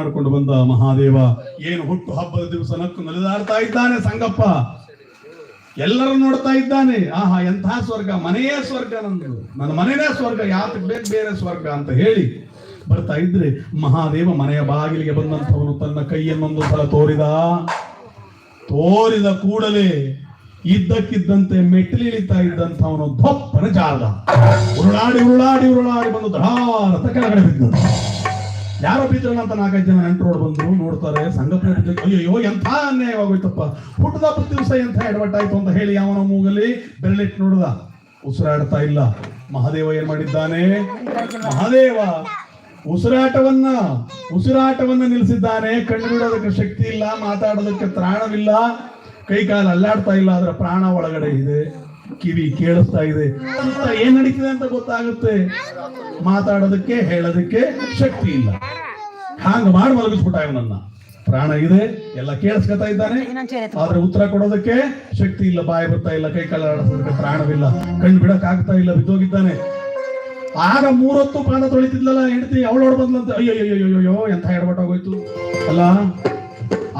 ಮಾಡಿಕೊಂಡು ಬಂದ ಮಹಾದೇವ ಏನು ಹುಟ್ಟು ಹಬ್ಬದ ದಿವಸ ನಕ್ಕು ನಲಿದಾಡ್ತಾ ಇದ್ದಾನೆ ಸಂಗಪ್ಪ. ಎಲ್ಲರೂ ನೋಡ್ತಾ ಇದ್ದಾನೆ. ಆಹಾ, ಎಂತಹ ಸ್ವರ್ಗ? ಮನೆಯೇ ಸ್ವರ್ಗ ನಂದು. ನನ್ನ ಮನೆಯೇ ಸ್ವರ್ಗ ಯಾತಕ್ಕೆ ಬೇಕು ಬೇರೆ ಸ್ವರ್ಗ ಅಂತ ಹೇಳಿ ಬರ್ತಾ ಇದ್ರೆ ಮಹಾದೇವ ಮನೆಯ ಬಾಗಿಲಿಗೆ ಬಂದಂಥವನು ತನ್ನ ಕೈಯನ್ನೊಂದು ಸಲ ತೋರಿದ. ತೋರಿದ ಕೂಡಲೇ ಇದ್ದಕ್ಕಿದ್ದಂತೆ ಮೆಟ್ಟಿಲಿಳಿತಾ ಇದ್ದಂಥವನು ಧೊಪ್ಪನ ಜಾಗ ಉರುಳಾಡಿ ಉರುಳಾಡಿ ಉರುಳಾಡಿ ಬಂದು ಧಾರತ ಕೆಳಗಡೆ ಬಿದ್ದ ಯಾರೋ ಬಿದ್ರಣ ಅಂತ ನಾಲ್ಕೈದು ಜನ ನೆಂಟರೋಡ್ ಬಂದ್ರು, ನೋಡ್ತಾರೆ, ಸಂಘಟನೆ ಅಯ್ಯೋ ಎಂಥ ಅನ್ಯಾಯವಾಗೋಯ್ತಪ್ಪ ಹುಟ್ಟದ ದಿವಸ ಎಂಥ ಎಡವಟ್ಟಾಯ್ತು ಅಂತ ಹೇಳಿ ಅವನ ಮೂಗಲ್ಲಿ ಬೆರಳಿಟ್ಟು ನೋಡ್ದ. ಉಸಿರಾಡ್ತಾ ಇಲ್ಲ. ಮಹಾದೇವ ಏನ್ ಮಾಡಿದ್ದಾನೆ? ಮಹಾದೇವ ಉಸಿರಾಟವನ್ನ ಉಸಿರಾಟವನ್ನ ನಿಲ್ಲಿಸಿದ್ದಾನೆ. ಕಣ್ಣು ಬಿಡೋದಕ್ಕೆ ಶಕ್ತಿ ಇಲ್ಲ, ಮಾತಾಡೋದಕ್ಕೆ ತ್ರಾಣವಿಲ್ಲ. ಕೈ ಕಾಲು ಅಲ್ಲಾಡ್ತಾ ಇಲ್ಲ ಅದರ ಪ್ರಾಣ ಒಳಗಡೆ ಇದೆ. ಕಿವಿ ಕೇಳಿಸ್ತಾ ಇದೆ. ಅಂತ ಏನ್ ನಡೀತಿದೆ ಅಂತ ಗೊತ್ತಾಗುತ್ತೆ? ಮಾತಾಡೋದಕ್ಕೆ, ಹೇಳೋದಕ್ಕೆ ಶಕ್ತಿ ಇಲ್ಲ. ಹಾಂಗ ಮಾಡಿ ಮಲಗಿಸ್ಬಿಟ್ಟ ಇವನನ್ನ. ಪ್ರಾಣ ಇದೆ, ಎಲ್ಲ ಕೇಳಿಸ್ಕೊತಾ ಇದ್ದಾನೆ. ಆದ್ರೆ ಉತ್ತರ ಕೊಡೋದಕ್ಕೆ ಶಕ್ತಿ ಇಲ್ಲ, ಬಾಯಿ ಬರ್ತಾ ಇಲ್ಲ, ಕೈ ಕಾಲ ಆಡಿಸೋದಕ್ಕೆ ಪ್ರಾಣವಿಲ್ಲ. ಕಣ್ಣು ಬಿಡಕ್ ಆಗ್ತಾ ಇಲ್ಲ, ಬಿದ್ದೋಗಿದ್ದಾನೆ. ಆಗ ಮೂರೊತ್ತು ಪಾದ ತೊಳಿತಿದ್ಲಲ್ಲ ಹೆಂಡತಿ, ಅವಳೋಡ್ ಬಂದ್ಲಂತ. ಅಯ್ಯೋ ಅಯ್ಯೋ ಎಂಥ ಎಡವಟ್ಟಾಗೋಯ್ತು. ಅಲ್ಲ,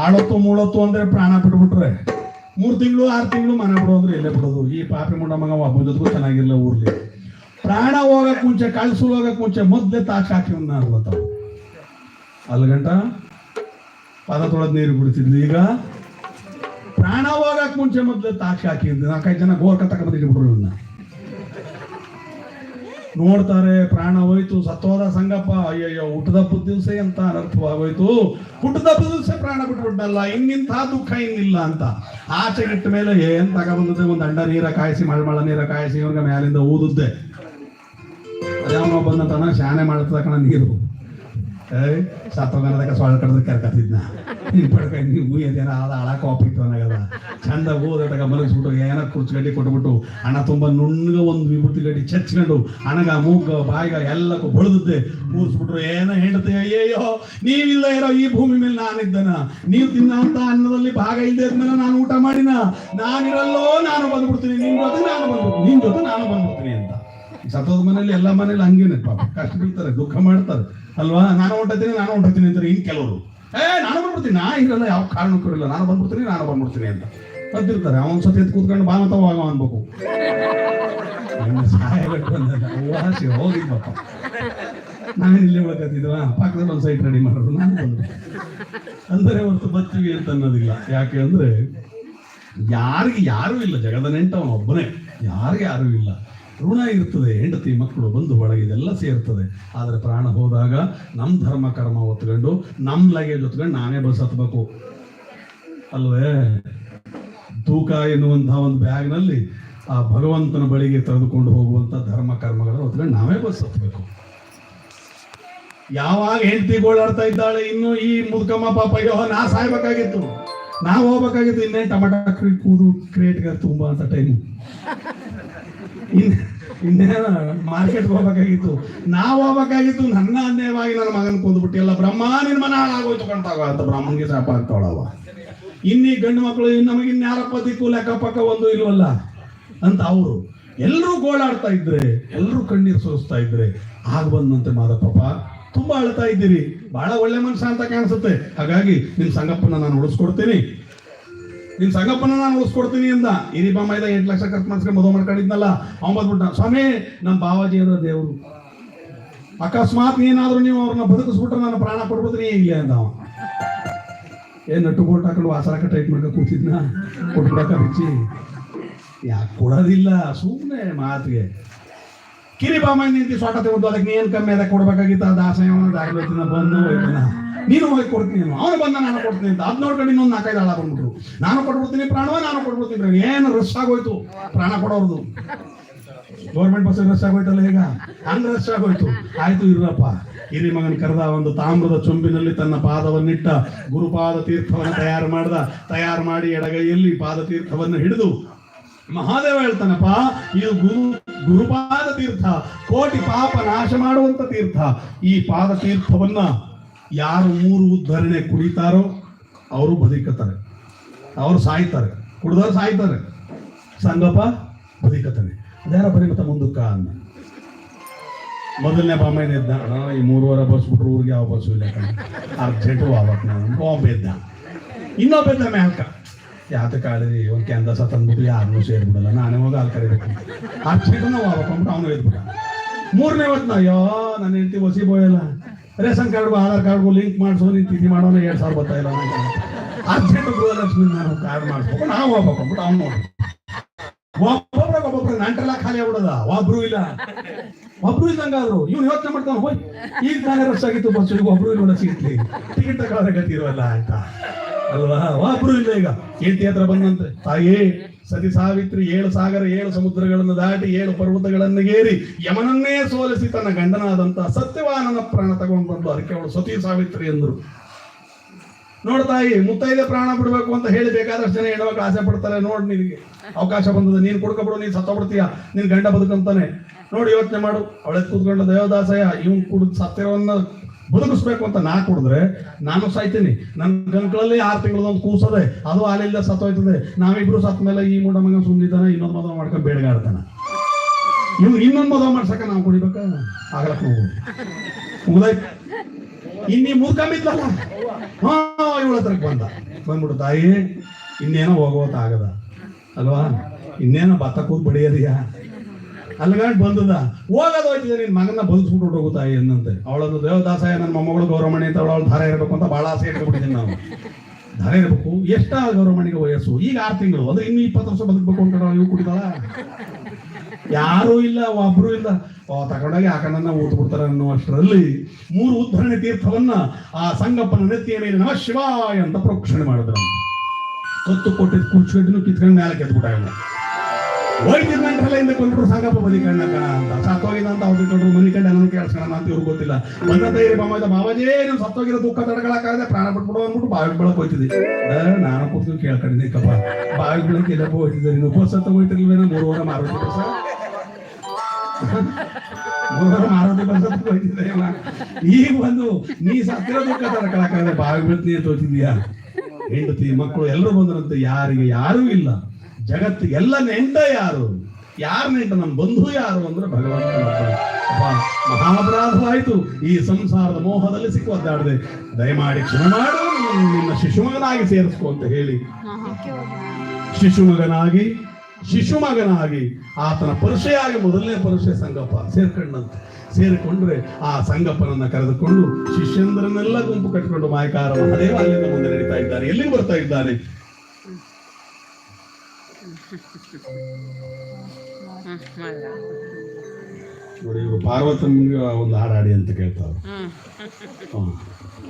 ಆಳೊತ್ತು ಮೂಳೊತ್ತು ಅಂದ್ರೆ ಪ್ರಾಣ ಬಿಟ್ಬಿಟ್ರೆ ಮೂರ್ ತಿಂಗಳು, ಆರು ತಿಂಗಳು ಮನೆ ಬಿಡೋದ್ರೆ, ಇಲ್ಲೇ ಬಿಡೋದು. ಈ ಪಾಪಿ ಮುಂಡ ಮಗ ಒಬ್ಬನ ಜೊತೆಗೂ ಊರ್ಲಿ. ಪ್ರಾಣ ಹೋಗಕ್ ಮುಂಚೆ ಕಳ್ಸು ಹೋಗಕ್ ಮುಂಚೆ ಮೊದ್ಲೇ ತಾಸು ಹಾಕಿ ಅನ್ಲತ್ತ ಅಲ್ಗಂಟ ಪದ ತೊಳೆದ ನೀರು ಬಿಡ್ತಿದ್ವಿ ಈಗ ಪ್ರಾಣ ಹೋಗಕ್ಕೆ ಮುಂಚೆ ಮೊದ್ಲೇ ತಾಕ್ ಹಾಕಿದ್ದೆ ನಾಲ್ಕೈದು ಜನ ಗೋರ್ಕ ತಗೊಂಡ್ಬಿಟ್ರು ಇವನ್ನ ನೋಡ್ತಾರೆ, ಪ್ರಾಣ ಹೋಯ್ತು ಸತ್ತೋದ ಸಂಗಪ್ಪ. ಅಯ್ಯಯ್ಯೋ, ಹುಟ್ಟದಪ್ಪದ ದಿವಸ ಅಂತ ಅನರ್ಥವಾಗೋಯ್ತು. ಹುಟ್ಟದಪ್ಪದ ದಿವಸ ಪ್ರಾಣ ಬಿಟ್ಬಿಟ್ಟಲ್ಲ ಇನ್ನಿಂಥ ದುಃಖ ಇನ್ನಿಲ್ಲ ಅಂತ. ಆಚೆ ಇಟ್ಟ ಮೇಲೆ ಏನ್ ತಗೊಬಂದದೆ ಒಂದು ಅಂಡ ನೀರ ಕಾಯಿಸಿ, ಮಳಮಳ ನೀರ ಕಾಯಿಸಿ ಇವ್ರಿಗೆ ಮ್ಯಾಲಿಂದ ಊದುದ್ದೆ. ಅದ್ಯಾವನೋ ಬಂದಂತನ ಶಾನೆ ಮಾಡ್ತದ ಕಣ ನೀರು. ಏಯ್, ಸತ್ತೋಗನದಕ್ಕೆ ಸೊಳ್ಳೆ ಕಡ್ದು ಕರ್ಕತ್ತಿದ್ನ. ನೀವು ಪಡ್ಕೊಂಡು ನೀವು ಏನೇನ ಅದ ಅಳಕ ಹೋಗ್ತಿತ್ತು ಅನ್ನಗದ ಚಂದ ಓದಟಗ ಮಲಗಿಸ್ಬಿಟ್ಟು ಏನೋ ಕುರ್ಚು ಗಡ್ಡಿ ಕೊಟ್ಬಿಟ್ಟು ಹಣ ತುಂಬ ನುಣ್ಣಗ ಒಂದು ವಿಭೂತಿ ಗಡ್ಡಿ ಚಚ್ಕೊಂಡು ಹಣಗ ಮೂಗ, ಬಾಯಿಗ ಎಲ್ಲಕ್ಕೂ ಬಳಿದ್ದೆ ಕೂರಿಸ್ಬಿಟ್ರು, ಏನೋ ಹೆಂಡತಿ, ಅಯ್ಯಯ್ಯೋ, ನೀವಿಲ್ಲ ಇರೋ ಈ ಭೂಮಿ ಮೇಲೆ ನಾನಿದ್ದನ. ನೀವು ತಿನ್ನಂತ ಅನ್ನದಲ್ಲಿ ಭಾಗ ಇಲ್ಲದೆ ಇದ್ಮೇಲೆ ನಾನು ಊಟ ಮಾಡಿನ. ನಾನಿರಲ್ಲೋ, ನಾನು ಬಂದ್ಬಿಡ್ತೀನಿ. ನಿನ್ ಜೊತೆ ನಾನು ಬಂದ್ಬಿಡ್ತೀನಿ. ನಿನ್ ಜೊತೆ ನಾನು ಬಂದ್ಬಿಡ್ತೀನಿ ಅಂತ. ಸತ್ತೋದ ಮನೇಲಿ ಎಲ್ಲ ಮನೇಲಿ ಹಂಗೇನೆ ಪಾಪ. ಕಷ್ಟ ಬೀಳ್ತಾರೆ, ದುಃಖ ಮಾಡ್ತಾರೆ. ಅಲ್ವಾ? ನಾನು ಹೊಂಟತೀನಿ ನಾನು ಹೊಂಟತೀನಿ ಅಂತಾರೆ ಇನ್ ಕೆಲವರು. ಏ, ನಾನು ಬಂದ್ಬಿಡ್ತೀನಿ. ನಾ ಇರಲ್ಲ, ಯಾವ ಕಾರಣಕ್ಕೂ ಇರಲ್ಲ. ನಾನು ಬಂದ್ಬಿಡ್ತೀನಿ ನಾನು ಬಂದ್ಬಿಡ್ತೀನಿ ಅಂತ. ಅಂತಿರ್ತಾರೆ. ಅವನ್ ಸತಿ ಎದ್ದು ಕೂತ್ಕೊಂಡು ಬಾ ಮತ ಹೋಗ ಅನ್ಬೇಕು. ಇನ್ನು ಇಲ್ಲೇ ಅಂದಾಗ ಹೋಗಿ ಪಾಪ ನಾವೇನು ಇಲ್ಲಿ ಉಳ್ಕತ್ತಿದ್ವ? ಪಕ್ಕದಲ್ಲಿ ಒಂದು ಸೈಟ್ ರೆಡಿ ಮಾಡೋದು ನಾನು ಬಂದೆ. ಅಂದರೆ ಹೊರತು ಬಚ್ಚಿವಿ ಅಂತ ಅನ್ನೋದಿಲ್ಲ. ಯಾಕೆ ಅಂದ್ರೆ, ಯಾರಿಗೆ ಯಾರೂ ಇಲ್ಲ. ಜಗದ ನೆಂಟ ಒಬ್ಬನೇ. ಯಾರಿಗೆ ಯಾರೂ ಇಲ್ಲ. ಋಣ ಇರ್ತದೆ, ಹೆಂಡತಿ ಮಕ್ಕಳು ಬಂದು ಬಳಗ ಇದೆಲ್ಲ ಸೇರ್ತದೆ. ಆದರೆ ಪ್ರಾಣ ಹೋದಾಗ ನಮ್ಮ ಧರ್ಮ, ಕರ್ಮ ಹೊತ್ಕೊಂಡು ನಮ್ಮ ಲಗೇಜ್ ಹೊತ್ಕೊಂಡು ನಾನೇ ಬಸ್ ಹತ್ಬೇಕು. ಅಲ್ವೇ? ತೂಕ ಎನ್ನುವಂತಹ ಒಂದು ಬ್ಯಾಗ್ನಲ್ಲಿ ಆ ಭಗವಂತನ ಬಳಿಗೆ ತೆಗೆದುಕೊಂಡು ಹೋಗುವಂತ ಧರ್ಮ ಕರ್ಮಗಳ ಹೊತ್ಕೊಂಡು ನಾವೇ ಬಸ್ ಹತ್ಬೇಕು. ಯಾವಾಗ ಹೆಂಡತಿ ಗೋಳಾಡ್ತಾ ಇದ್ದಾಳೆ, ಇನ್ನು ಈ ಮುದುಕಮ್ಮ, ಪಾಪ ಅಯ್ಯೋ ನಾ ಸಾಯ್ಬೇಕಾಗಿತ್ತು. ನಾವು ಹೋಗ್ಬೇಕಾಗಿತ್ತು ಇನ್ನೇ ಟಮಾಟ ಕೂದು ಕ್ರಿಯೇಟ್ಗೆ ತುಂಬಾ ಅಂತ ಟೈಮ್ ಇನ್ನೇನ ಮಾರ್ಕೆಟ್ ಹೋಗ್ಬೇಕಾಗಿತ್ತು. ನಾವು ಹೋಗ್ಬೇಕಾಗಿತ್ತು, ನನ್ನ ಅನ್ಯಾಯವಾಗಿ ನನ್ನ ಮಗನ ಕೊಂದ್ಬಿಟ್ಟು ಎಲ್ಲ ಬ್ರಹ್ಮ ನಿನ್ ಮನ ಹಾಳಾಗೋಯ್ತು ಕಂಟಾಗ ಅಂತ ಬ್ರಾಹ್ಮಣ್ಗೆ ಶಾಪ ಆಗ್ತಾವಳವ ಇನ್ನೀ ಗಂಡು ಮಕ್ಕಳು ನಮಗೆ ಇನ್ಯಾರಪ್ಪ ದಿಕ್ಕು, ಲೆಕ್ಕ ಪಕ್ಕ ಒಂದು ಇಲ್ವಲ್ಲ? ಅಂತ ಅವರು. ಎಲ್ಲರೂ ಗೋಳಾಡ್ತಾ ಇದ್ರೆ ಎಲ್ಲರೂ ಕಣ್ಣೀರು ಸುರಿಸ್ತಾ ಇದ್ರೆ, ಆಗ ಬಂದಂತೆ ಮಾದಪ್ಪ ತುಂಬಾ ಅಳ್ತಾ ಇದ್ದೀರಿ. ಬಹಳ ಒಳ್ಳೆ ಮನುಷ್ಯ ಅಂತ ಕಾಣಿಸುತ್ತೆ. ಹಾಗಾಗಿ ನಿಮ್ ಸಂಗಪ್ಪನ ನಾನು ಉಳಿಸ್ಕೊಡ್ತೀನಿ. ನಿಮ್ ಸಂಗಪ್ಪನ ನಾನು ಉಳಿಸ್ಕೊಡ್ತೀನಿ ಅಂದ. ಹಿರಿ ಬಾಮೈದ ಎಂಟು ಲಕ್ಷ ಖರ್ಚು ಮಾಡಿಸ್ಕೊಂಡು ಮದುವೆ ಮಾಡ್ಕೊಂಡಿದ್ನಲ್ಲ, ಅವ್ನು ಬಂದ್ಬಿಟ್ಟ, ಸ್ವಾಮಿ ನಮ್ಮ ಬಾವಾಜಿ ಅಂದ್ರೆ ದೇವರು. ಅಕಸ್ಮಾತ್ ಏನಾದ್ರೂ ನೀವು ಅವ್ರನ್ನ ಬದುಕಿಸ್ಬಿಟ್ರೆ ನಾನು ಪ್ರಾಣ ಕೊಡ್ಬೋದ್ರಿ ಇಲ್ಲ ಅಂದ ಅವ ಏನ್ ನಟ್ಟು ಬೋಲ್ಟ್ ಹಾಕೊಂಡು ವಾಸರಕ ಟೈಟ್ ಮಾಡ್ಕೊಂಡು ಕೂತಿದ್ನ. ಕೊಟ್ಬಿಡಕ ಬಿಚ್ಚಿ ಯಾಕೆ ಕೊಡೋದಿಲ್ಲ ಸುಮ್ಮನೆ ಮಾತಿಗೆ. ಕಿರಿ ಬಾಮೈ, ನಿಂತಿ ಸ್ವಾಟ ತೆಗೆದು ಅದಕ್ಕೆ ನೀನ್ ಕಮ್ಮಿ ಅದಕ್ಕೆ ಕೊಡ್ಬೇಕಾಗಿತ್ತು. ಅವನು ದಾಖಲಾತಿನ ಬಂದು ಹೋಯ್ತಾನ. ನೀನು ಹೋಗಿ ಕೊಡ್ತೀನಿ ಅವನು ಬಂದ ನಾನು ಕೊಡ್ತೀನಿ ಅಂತ. ಅದ್ ನೋಡ್ಕೊಂಡು ಇನ್ನೊಂದು ನಾಲ್ಕೈದು ಆಳ ಬಂದ್ಬಿಟ್ರು. ನಾನು ಕೊಟ್ಬಿಡ್ತೀನಿ ಪ್ರಾಣವ, ನಾನು ಕೊಟ್ಬಿಡ್ತೀನಿ ಏನು ರಶ್ ಆಗೋಯ್ತು? ಪ್ರಾಣ ಕೊಡೋರ್ದು. ಗೌರ್ಮೆಂಟ್ ಬಸ್ ರಶ್ ಆಗೋಯ್ತಲ್ಲ ಈಗ? ಹಂಗ ರಶ್ ಆಗೋಯ್ತು. ಆಯ್ತು ಇರಪ್ಪ ಹಿರಿ ಮಗನ್ ಕರೆದ ಒಂದು ತಾಮ್ರದ ಚೊಂಬಿನಲ್ಲಿ ತನ್ನ ಪಾದವನ್ನಿಟ್ಟ ಗುರುಪಾದ ತೀರ್ಥವನ್ನು ತಯಾರು ಮಾಡ್ದ. ತಯಾರು ಮಾಡಿ ಎಡಗೈಯಲ್ಲಿ ಪಾದ ತೀರ್ಥವನ್ನು ಹಿಡಿದು ಮಹಾದೇವ ಹೇಳ್ತಾನಪ್ಪ ಇದು ಗುರು, ಗುರುಪಾದ ತೀರ್ಥ, ಕೋಟಿ ಪಾಪ ನಾಶ ಮಾಡುವಂತ ತೀರ್ಥ, ಈ ಪಾದ ತೀರ್ಥವನ್ನ ಯಾರು ಮೂರು ಉದ್ಧರಣೆ ಕುಡಿತಾರೋ ಅವರು ಬದುಕುತ್ತಾರೆ. ಅವರು ಸಾಯ್ತಾರೆ. ಕುಡ್ದವ್ರು ಸಾಯ್ತಾರೆ. ಸಂಗಪ್ಪ ಬದುಕತಾನೆ ಅದ್ಯಾರ ಬರೀಮತ್ತ ಮುಂದಕ್ಕ ಅಂದ ಮೊದಲನೇ ಬಾಮೈನ ಇದ್ದ ಈ ಮೂರುವರೆ ಬಸ್ ಬಿಟ್ರು ಊರಿಗೆ ಯಾವ ಬಸ್ ಇಲ್ಲ ಅರ್ಜೆಂಟು ಆವತ್ತು ನಾನು. ಬಾಂಬ್ ಇದ್ದ ಇನ್ನೊಬ್ಬ ಇದ್ದ ಮ್ಯಾಲ್ಕ. ಯಾತ ಕಾಳಿರಿ ಒಂದು ಕ್ಯಾಂದಸ ತಂದ್ಬಿಟ್ಟು ಯಾರನ್ನೂ ಸೇರ್ಬಿಡಲ್ಲ. ನಾನೇ ಹೋಗಿ ಅಲ್ಲಿ ಕರಿಬೇಕು. ಅರ್ಜೆಂಟು ನಾವು ಆವಕ್ಕೊಂಬಿಟ್ಟು ಅವನು ಎದ್ಬಿಟ್ಟ. ಮೂರನೇ ಹೊತ್ತು ಅಯ್ಯೋ, ನನ್ನ ಹೆಂಡತಿ ಹೊಸಿ ಬೋಯಲ್ಲ ರೇಷನ್ ಕಾರ್ಡ್ಗೂ ಆಧಾರ್ ಕಾರ್ಡ್ಗೂ ಲಿಂಕ್ ಮಾಡಿಸೋ ನೀನು ತಿಥಿ ಮಾಡೋಣ, ಎರಡು ಸಾವಿರ ಬರ್ತಾ ಇಲ್ಲ ಅರ್ಜೆಂಟ್ ಗೃಹಲಕ್ಷ್ಮಿ ನಾನು ಕಾರ್ಡ್ ಮಾಡಿಸ್ಬೇಕು. ನಾವು ಹೋಗ್ಬೇಕು ಅವ್ನು ನೋಡಿ. ಒಬ್ಬೊಬ್ರಾಗ ಒಬ್ಬೊಬ್ರು ನಂಟೆಲ್ಲ ಖಾಲಿ ಆಗ್ಬಿಡದ? ಒಬ್ರು ಇಲ್ಲ. ಒಬ್ರು ಇದ್ದಂಗಾದ್ರು ಇವ್ನು ಯೋಚನೆ ಮಾಡ್ತಾನೆ ಹೋಯ್ ಈಗ ತಾನೇ ರಸ್ ಆಗಿತ್ತು, ಬಸ್ ಒಬ್ರು ಇಲ್ಲ ಸಿಗ್ಲಿ ಟಿಕೆಟ್ ತಗೊಳ್ಳೋದೇ ಗತಿ ಇರೋಲ್ಲ ಅಂತ. ಅಲ್ವಾ? ಒಬ್ರು ಇಲ್ಲ ಈಗ. ಕೀರ್ತಿ ಹತ್ರ ಬಂದಂತೆ. ತಾಯಿ, ಸತಿ ಸಾವಿತ್ರಿ ಏಳು ಸಾಗರ, ಏಳು ಸಮುದ್ರಗಳನ್ನು ದಾಟಿ ಏಳು ಪರ್ವತಗಳನ್ನು ಏರಿ ಯಮನನ್ನೇ ಸೋಲಿಸಿ ತನ್ನ ಗಂಡನಾದಂತ ಸತ್ಯವಾನನ ಪ್ರಾಣ ತಗೊಂಡು ಬಂದು ಅದಕ್ಕೆ ಅವಳು ಸತಿ ಸಾವಿತ್ರಿ ಅಂದ್ರು ನೋಡು ತಾಯಿ, ಮುತ್ತೈದೆ ಪ್ರಾಣ ಬಿಡಬೇಕು ಅಂತ ಹೇಳಿ ಬೇಕಾದಷ್ಟು ಜನ ಹೇಳುವಾಗ ಆಸೆ ಪಡ್ತಾರೆ. ನೋಡ್ ನಿನಗೆ. ಅವಕಾಶ ಬಂದದ ನೀನ್ ಕುಡ್ಕೊಬಿಡು ನೀನ್ ಸತ್ತೋಗ್ಬಿಡ್ತೀಯ ನಿನ್ ಗಂಡ ಬದುಕಂತಾನೆ. ನೋಡಿ ಯೋಚನೆ ಮಾಡು. ಅವಳೆ ಕೂತ್ಕೊಂಡ ದೇವದಾಸಯ್ಯ, ಇವನು ಕುಡಿದು ಸತ್ತಿರೋನ್ನ ಬದುಕಿಸ್ಬೇಕು ಅಂತ ನಾ ಕುಡಿದ್ರೆ ನಾನು ಸಾಯ್ತೀನಿ. ನನ್ನ ಗಂಟ್ಲಲ್ಲಿ ಆರು ತಿಂಗಳದೊಂದು ಕೂಸದೆ, ಅದು ಹಾಲಿಲ್ಲ, ಸತ್ತೋಯ್ತದೆ. ನಾವಿಬ್ರು ಸತ್ತ ಮೇಲೆ ಈ ಮೂಡ ಮಗ ಸುಂದಿದ್ದಾನೆ ಇನ್ನೊಂದು ಮದುವೆ ಮಾಡ್ಕೊಂಡು ಬೇಡಗಾಡ್ತಾನೆ. ಇವ್ ಇನ್ನೊಂದು ಮದುವೆ ಮಾಡ್ಸಕ ನಾವು ಕುಡಿಬೇಕ? ಆಗಲಕ್ಕ ಹೋಗು ಮುಗ್ದಾಯ್ತು ಇನ್ನೀ ಮುದ್ಕೊಂಬಿದ್ಲಲ್ಲ ಹಾ, ಇವಳ ಹತ್ರಕ್ಕೆ ಬಂದ. ಬಂದ್ಬಿಡು ತಾಯಿ, ಇನ್ನೇನೋ ಹೋಗೋತ ಆಗದ. ಅಲ್ವಾ? ಇನ್ನೇನೋ ಭತ್ತ ಕೂತ್ ಬಡಿಯದಿಯಾ? ಅಲ್ಗಂಡ್ ಬಂದದ. ಹೋಗೋದು ಹೋಯ್ತಿದೆ, ನಿನ್ ಮಗನ ಬದುಕ್ಬಿಟ್ಟು ಹೋಗುತ್ತಾ ತಾಯಿ ಅವಳನ್ನು ದೇವದಾಸಾಯ ನನ್ನ ಮೊಮ್ಮಗಳು ಗೌರವಮಣಿ ಅಂತ ಅವಳ ಧಾರೆ ಇರಬೇಕು ಅಂತ ಬಹಳ ಆಸೆ ಇಟ್ಕೊಂಡಿದ್ದೀನಿ ನಾವು. ಧಾರೆ ಇರಬೇಕು. ಎಷ್ಟ ಗೌರವಮಣಿಗೆ ವಯಸ್ಸು? ಈಗ ಆರು ತಿಂಗಳು. ಅಂದ್ರೆ ಇನ್ನು ಇಪ್ಪತ್ತು ವರ್ಷ ಬದುಕಬೇಕು ಅಂತ ಇವು ಕುಡಿತಾಳ ಯಾರೂ ಇಲ್ಲ, ಒಬ್ರು ಇಲ್ಲ. ತಗೊಂಡೋಗಿ ಆ ಕಣ್ಣನ್ನ ಊತ್ ಬಿಡ್ತಾರೆ ಅನ್ನೋ ಮೂರು ಉದ್ಧರಣೆ ತೀರ್ಥವನ್ನ ಆ ಸಂಗಪ್ಪನ ನೆತ್ತಿಯ ಮೇಲೆ ನಮ ಶಿವಾಯ ಅಂತ ಪ್ರೋಕ್ಷಣೆ ಮಾಡಿದ್ರು. ಕತ್ತು ಕೊಟ್ಟಿದ್ ಕುರ್ಚಿಗಡ್ಡಿನೂ ಕಿತ್ಕೊಂಡು ಮೇಲೆ ಕೆದ್ಬಿಟ್ಟ ಇವನು ಹೋಯ್ತಿದ್ ನಂಟ್ರಲ್ಲ ಹಿಂದೆ ಕೊಂಡ್ರು ಸಂಗಪ್ಪ ಬದಿ ಕಣ್ಣ ಕಣ ಅಂತ. ಸತ್ತೋಗಿದ ಅಂತ ಅವ್ರು ಕೊಂಡ್ರು ಮನಿ ಕಂಡು ಅಂತ ಇವ್ರು ಗೊತ್ತಿಲ್ಲ. ಬಂದ ತೈರಿ ಬಾಮಾಯ್ದ ಬಾಬಾಜಿ, ನೀವು ಸತ್ತೋಗಿರೋ ದುಃಖ ತಡಗಳಕ್ಕಾಗದೆ ಪ್ರಾಣ ಬಿಟ್ಬಿಡು ಅಂದ್ಬಿಟ್ಟು ಬಾವಿ ಬೆಳಕ್ ಹೋಯ್ತಿದ್ದೆ ನಾನು ಕೇಳ್ಕೊಂಡಿದ್ದೆ ಕಪ್ಪ ಬಾವಿ ಬೆಳಕ್ ಎಲ್ಲಪ್ಪ ಹೋಯ್ತಿದ್ದೆ ನೀನು ಉಪವಾಸ ತಗೋಯ್ತಿರ್ಲಿಲ್ಲ ವಾರ ಮಾರುತಿ ಮೂರು ಹೋಯ್ತಿದ್ದೆ. ಈಗ ಬಂದು, ನೀ ಸತ್ತಿರೋ ದುಃಖ ತಡ್ಕೊಳಕ್ಕಾಗದೆ ಬಾವಿ ಬೆಳಕ್ ನೀ ತೋತಿದ್ಯಾ ಹೆಂಡತಿ, ಮಕ್ಕಳು ಎಲ್ಲರೂ ಬಂದ್ರಂತೆ, ಯಾರಿಗೆ ಯಾರೂ ಇಲ್ಲ. ಜಗತ್ತು ಎಲ್ಲ ನೆಂಟ ಯಾರು? ಯಾರ ನೆಂಟ ನಮ್ಮ ಬಂಧು ಯಾರು ಅಂದ್ರೆ ಭಗವಂತ ಮಹಾ ಮಹಾಪರಾಧವಾಯಿತು ಈ ಸಂಸಾರದ ಮೋಹದಲ್ಲಿ ಸಿಕ್ಕು ಒದ್ದಾಡದೆ ದಯಮಾಡಿ ಕ್ಷಮೆ ಮಾಡು ನಿನ್ನ ಶಿಶುಮಗನಾಗಿ ಸೇರಿಸ್ಕೊ ಅಂತ ಹೇಳಿ. ಶಿಶುಮಗನಾಗಿ ಶಿಶುಮಗನಾಗಿ ಆತನ ಪರಿಚಯಾಗಿ ಮೊದಲನೇ ಪರಿಚಯ ಸಂಗಪ್ಪ ಸೇರ್ಕೊಂಡಂತೆ. ಸೇರಿಕೊಂಡ್ರೆ ಆ ಸಂಗಪ್ಪನನ್ನ ಕರೆದುಕೊಂಡು ಶಿಷ್ಯಂದ್ರನ್ನೆಲ್ಲ ಗುಂಪು ಕಟ್ಟಿಕೊಂಡು ಮಾಯಕಾರ ಮಹದೇವ ಅಲ್ಲಿಂದ ಮುಂದೆ ನಡೀತಾ ಇದ್ದಾರೆ. ಎಲ್ಲಿಗೆ ಬರ್ತಾ ಇದ್ದಾನೆ? ನೋಡಿ, ಇವರು ಒಂದು ಹಾಡಾಡಿ ಅಂತ ಕೇಳ್ತಾವ್ರು ಹ್ಮ್.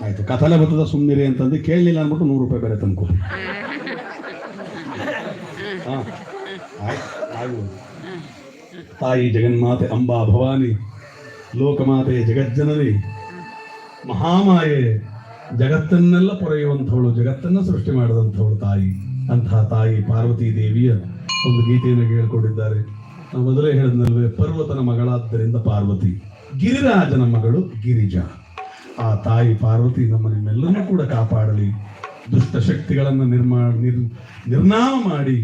ಆಯ್ತು ಕಥಲೆ ಬರ್ತದ ಸುಮ್ಮನಿರಿ ಅಂತಂದು ಕೇಳಲಿಲ್ಲ ಅಂದ್ಬಿಟ್ಟು ನೂರು ರೂಪಾಯಿ ಬೇರೆ ತಂದುಕೊಂಡು ಹಾಂ, ಆಯ್ತು. ತಾಯಿ ಜಗನ್ಮಾತೆ ಅಂಬಾ ಭವಾನಿ, ಲೋಕಮಾತೆ ಜಗಜ್ಜನನಿ, ಮಹಾಮಾಯೆ, ಜಗತ್ತನ್ನೆಲ್ಲ ಪೊರೆಯುವಂಥವಳು, ಜಗತ್ತನ್ನ ಸೃಷ್ಟಿ ಮಾಡಿದಂಥವಳು ತಾಯಿ ಅಂತಹ ತಾಯಿ ಪಾರ್ವತಿ ದೇವಿಯ ಒಂದು ಗೀತೆಯನ್ನು ಹೇಳ್ಕೊಂಡಿದ್ದಾರೆ ನಾವು ಮೊದಲೇ ಹೇಳಿದ್ನಲ್ವೇ ಪರ್ವತನ ಮಗಳಾದ್ದರಿಂದ ಪಾರ್ವತಿ, ಗಿರಿರಾಜನ ಮಗಳು ಗಿರಿಜಾ. ಆ ತಾಯಿ ಪಾರ್ವತಿ ನಮ್ಮ ನಿಮ್ಮೆಲ್ಲರನ್ನೂ ಕೂಡ ಕಾಪಾಡಲಿ. ದುಷ್ಟ ಶಕ್ತಿಗಳನ್ನು ನಿರ್ಮಾಣ ನಿರ್, ನಿರ್ನಾಮ ಮಾಡಿ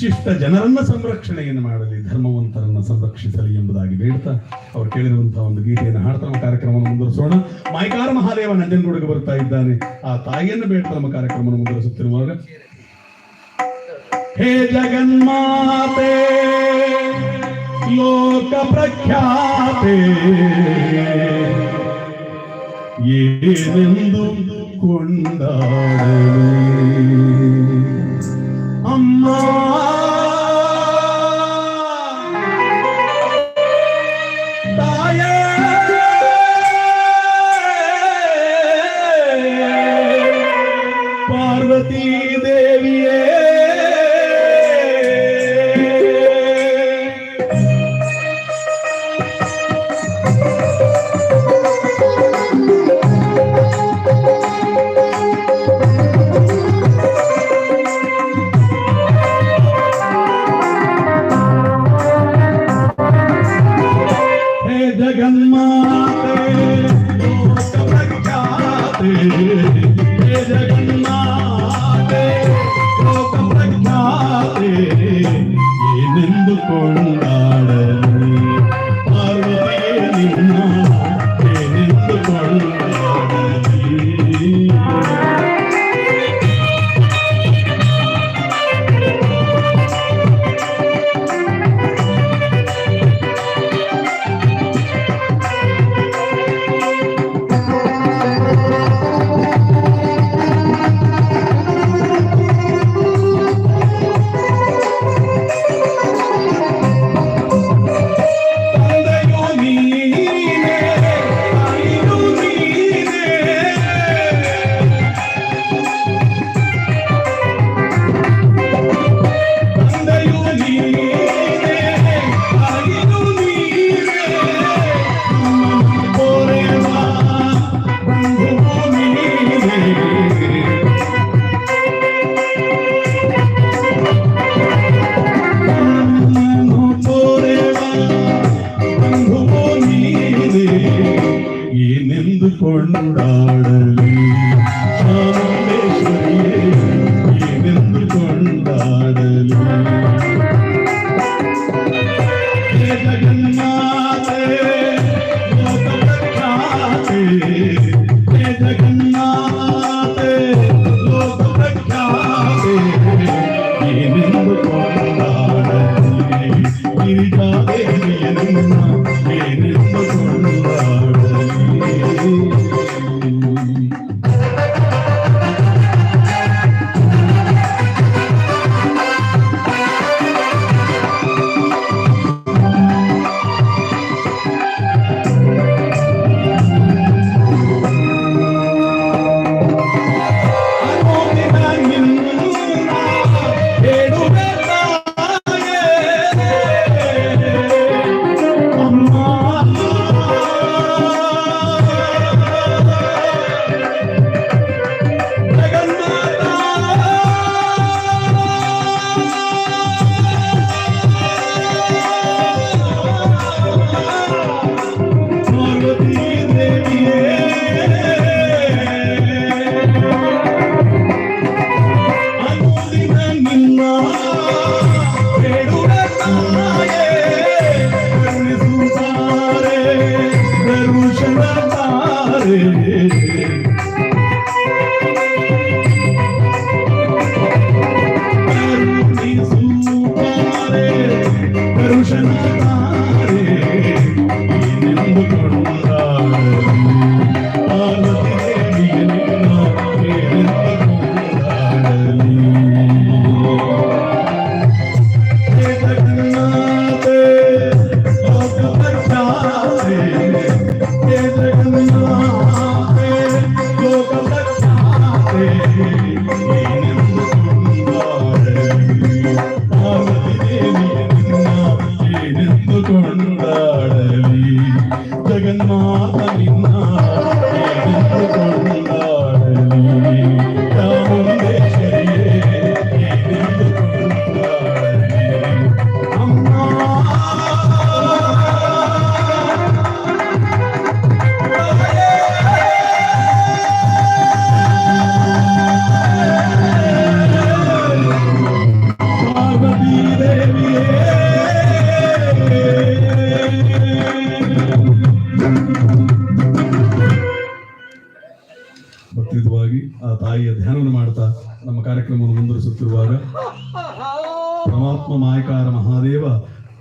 ಶಿಷ್ಟ ಜನರನ್ನ ಸಂರಕ್ಷಣೆಯನ್ನು ಮಾಡಲಿ, ಧರ್ಮವಂತರನ್ನ ಸಂರಕ್ಷಿಸಲಿ ಎಂಬುದಾಗಿ ಬೇಡ್ತಾ ಅವ್ರು ಕೇಳಿರುವಂತಹ ಒಂದು ಗೀತೆಯನ್ನು ಹಾಡ್ತಾ ನಮ್ಮ ಕಾರ್ಯಕ್ರಮವನ್ನು ಮುಂದುವರಿಸೋಣ. ಮಾಯಕಾರ ಮಹಾದೇವ ನಂಜನಗೂಡಿಗೆ ಬರ್ತಾ ಇದ್ದಾನೆ. ಆ ತಾಯಿಯನ್ನು ಬೇಡ್ತಾ ನಮ್ಮ ಕಾರ್ಯಕ್ರಮವನ್ನು ಮುಂದುವರಿಸುತ್ತಿರುವಾಗ ಹೇ ಜಗನ್ಮಾತೆ ಲೋಕ ಪ್ರಖ್ಯಾತೆ. ಏನೆಂದು ಕೊಂಡಾಡಲಿ? ಅಮ್ಮ ತಾಯೇ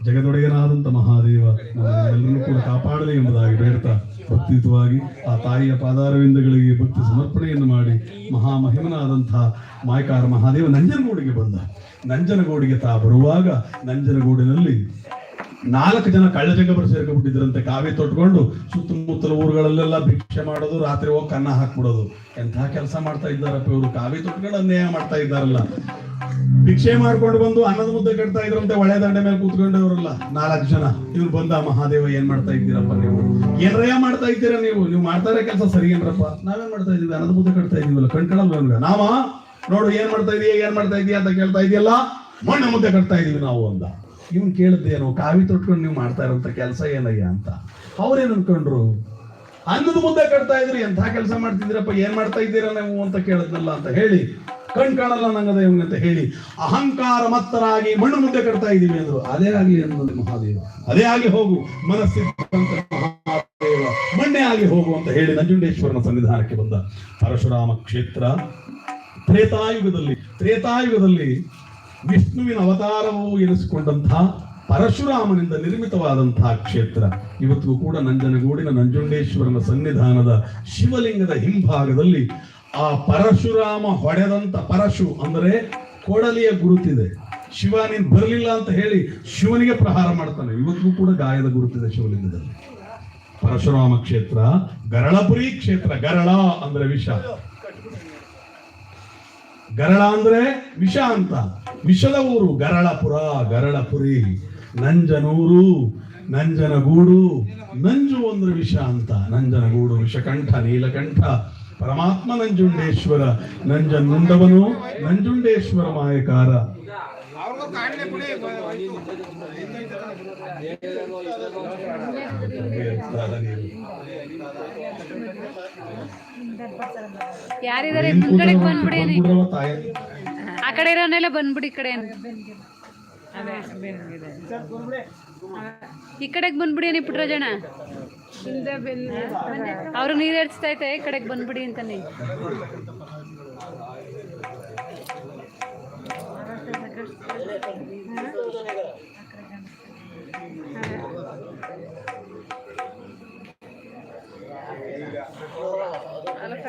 ಜಗದೊಡೆಯನಾದಂಥ ಮಹಾದೇವ ನಮ್ಮೆಲ್ಲರನ್ನು ಕೂಡ ಕಾಪಾಡಲಿ ಎಂಬುದಾಗಿ ಬೇಡ್ತಾ ಭಕ್ತಿಯುತವಾಗಿ ಆ ತಾಯಿಯ ಪಾದಾರವಿಂದಗಳಿಗೆ ಭಕ್ತಿ ಸಮರ್ಪಣೆಯನ್ನು ಮಾಡಿ ಮಹಾಮಹಿಮನಾದಂತಹ ಮಾಯಕಾರ ಮಹಾದೇವ ನಂಜನಗೂಡಿಗೆ ಬಂದ. ನಂಜನಗೂಡಿಗೆ ತಾ ಬರುವಾಗ ನಂಜನಗೂಡಿನಲ್ಲಿ ನಾಲ್ಕು ಜನ ಕಳ್ಳ ಜಂಗಮರು ಸೇರ್ಕೊಂಡ್ಬಿಟ್ಟಿದ್ರಂತೆ. ಕಾವೇ ತೊಟ್ಕೊಂಡು ಸುತ್ತಮುತ್ತಲ ಊರುಗಳಲ್ಲೆಲ್ಲ ಭಿಕ್ಷೆ ಮಾಡೋದು, ರಾತ್ರಿ ಹೋಗಿ ಕನ್ನ ಹಾಕ್ಬಿಡೋದು. ಎಂಥ ಕೆಲಸ ಮಾಡ್ತಾ ಇದ್ದಾರಪ್ಪ ಇವರು? ಕಾವಿ ತೊಟ್ಕೊಂಡು ಅನ್ಯಾಯ ಮಾಡ್ತಾ ಇದ್ದಾರಲ್ಲ. ಭಿಕ್ಷೆ ಮಾಡ್ಕೊಂಡು ಬಂದು ಅನ್ನದ ಮುದ್ದೆ ಕಟ್ತಾ ಇದ್ರಂತೆ, ಒಳ್ಳೆ ದಂಡೆ ಮೇಲೆ ಕೂತ್ಕೊಂಡವರಲ್ಲ. ನಾಲ್ಕು ಜನ. ಇವ್ರು ಬಂದ ಮಹಾದೇವ ಏನ್ ಮಾಡ್ತಾ ಇದ್ದೀರಪ್ಪ ನೀವು? ಏನ್ರಯ ಮಾಡ್ತಾ ಇದ್ದೀರಾ ನೀವು? ನೀವು ಮಾಡ್ತಾರೆ ಕೆಲಸ ಸರಿ ಏನ್ರಪ್ಪ? ನಾವೇನ್ ಮಾಡ್ತಾ ಇದೀವಿ ಅನ್ನದ ಮುದ್ದೆ ಕಟ್ತಾ ಇದೀವಲ್ಲ ಕಣ್ಕಳಲ್ವ ನಾವ? ನೋಡು, ಏನ್ ಮಾಡ್ತಾ ಇದೀಯ, ಏನ್ ಮಾಡ್ತಾ ಇದೀಯ ಅಂತ ಕೇಳ್ತಾ ಇದೆಯಲ್ಲ, ಮಣ್ಣ ಮುದ್ದೆ ಕಟ್ತಾ ಇದೀವಿ ನಾವು ಅಂದ. ಇವ್ನು ಕೇಳಿದ್ದೇನು ಕಾವಿ ತೊಟ್ಕೊಂಡು ನೀವು ಮಾಡ್ತಾ ಇರೋಂಥ ಕೆಲಸ ಏನಯ್ಯ ಅಂತ. ಅವ್ರೇನು ಅನ್ಕೊಂಡ್ರು? ಅನ್ನದ ಮುದ್ದೆ ಕಟ್ತಾ ಇದ್ರಿ ಎಂಥ ಕೆಲಸ ಮಾಡ್ತಿದ್ದೀರಪ್ಪ, ಏನ್ ಮಾಡ್ತಾ ಇದ್ದೀರಾ ನೀವು ಅಂತ ಕೇಳಿದ್ನಲ್ಲ ಅಂತ ಹೇಳಿ. ಕಣ್ ಕಾಣಲ್ಲ ನಂಗದ ಇವನ್ ಅಂತ ಹೇಳಿ. ಅಹಂಕಾರ ಮತ್ತರಾಗಿ ಮಣ್ಣು ಮುದ್ದೆ ಕಟ್ತಾ ಇದೀವಿ ಅಂದ್ರು. ಅದೇ ಆಗ್ಲಿ ಅನ್ನೋದು ಮಹಾದೇವ. ಅದೇ ಆಗಿ ಹೋಗು, ಮನಸ್ಸಿದ್ದಂತ ಮಹಾದೇವ. ಮಣ್ಣೆ ಆಗಿ ಹೋಗು ಅಂತ ಹೇಳಿ ನಂಜುಂಡೇಶ್ವರನ ಸನ್ನಿಧಾನಕ್ಕೆ ಬಂದ. ಪರಶುರಾಮ ಕ್ಷೇತ್ರ ತ್ರೇತಾಯುಗದಲ್ಲಿ ತ್ರೇತಾಯುಗದಲ್ಲಿ ವಿಷ್ಣುವಿನ ಅವತಾರವು ಎನಿಸಿಕೊಂಡಂತಹ ಪರಶುರಾಮನಿಂದ ನಿರ್ಮಿತವಾದಂತಹ ಕ್ಷೇತ್ರ. ಇವತ್ತಿಗೂ ಕೂಡ ನಂಜನಗೂಡಿನ ನಂಜುಂಡೇಶ್ವರನ ಸನ್ನಿಧಾನದ ಶಿವಲಿಂಗದ ಹಿಂಭಾಗದಲ್ಲಿ ಆ ಪರಶುರಾಮ ಹೊಡೆದಂತ ಪರಶು ಅಂದರೆ ಕೊಡಲಿಯ ಗುರುತಿದೆ. ಶಿವ, ನೀನ್ ಬರಲಿಲ್ಲ ಅಂತ ಹೇಳಿ ಶಿವನಿಗೆ ಪ್ರಹಾರ ಮಾಡ್ತಾನೆ. ಇವತ್ತಿಗೂ ಕೂಡ ಗಾಯದ ಗುರುತಿದೆ ಶಿವಲಿಂಗದಲ್ಲಿ. ಪರಶುರಾಮ ಕ್ಷೇತ್ರ, ಗರಳಪುರಿ ಕ್ಷೇತ್ರ, ಗರಳ ಅಂದ್ರೆ ವಿಷ. ಗರಳ ಅಂದ್ರೆ ವಿಷ ಅಂತ. ವಿಷದ ಊರು ಗರಳಪುರ, ಗರಳಪುರಿ. ನಂಜನೂರು, ನಂಜನಗೂಡು. ನಂಜು ಅಂದ್ರೆ ವಿಷ ಅಂತ. ನಂಜನಗೂಡು ವಿಷಕಂಠ, ನೀಲಕಂಠ. ಪರಮಾತ್ಮ ನಂಜುಂಡೇಶ್ವರ ನಂಜನುಂಡವನು ನಂಜುಂಡೇಶ್ವರ ಮಾಯಕಾರ. ಯಾರಿದ್ದಾರೆ? ಮುಂದ್ಗಡೆ ಬಂದ್ಬಿಡಿ. ಆ ಕಡೆ ಇರೋನೆಲ್ಲ ಬಂದ್ಬಿಡಿ ಈ ಕಡೆ. ಈ ಕಡೆಗೆ ಬಂದ್ಬಿಡಿ ನೀ ಪುಟ್ರಾಜಣ ಅವ್ರು ನೀರು ಐತೆ ಈ ಕಡೆಗೆ ಬಂದ್ಬಿಡಿ ಅಂತಾನೆ.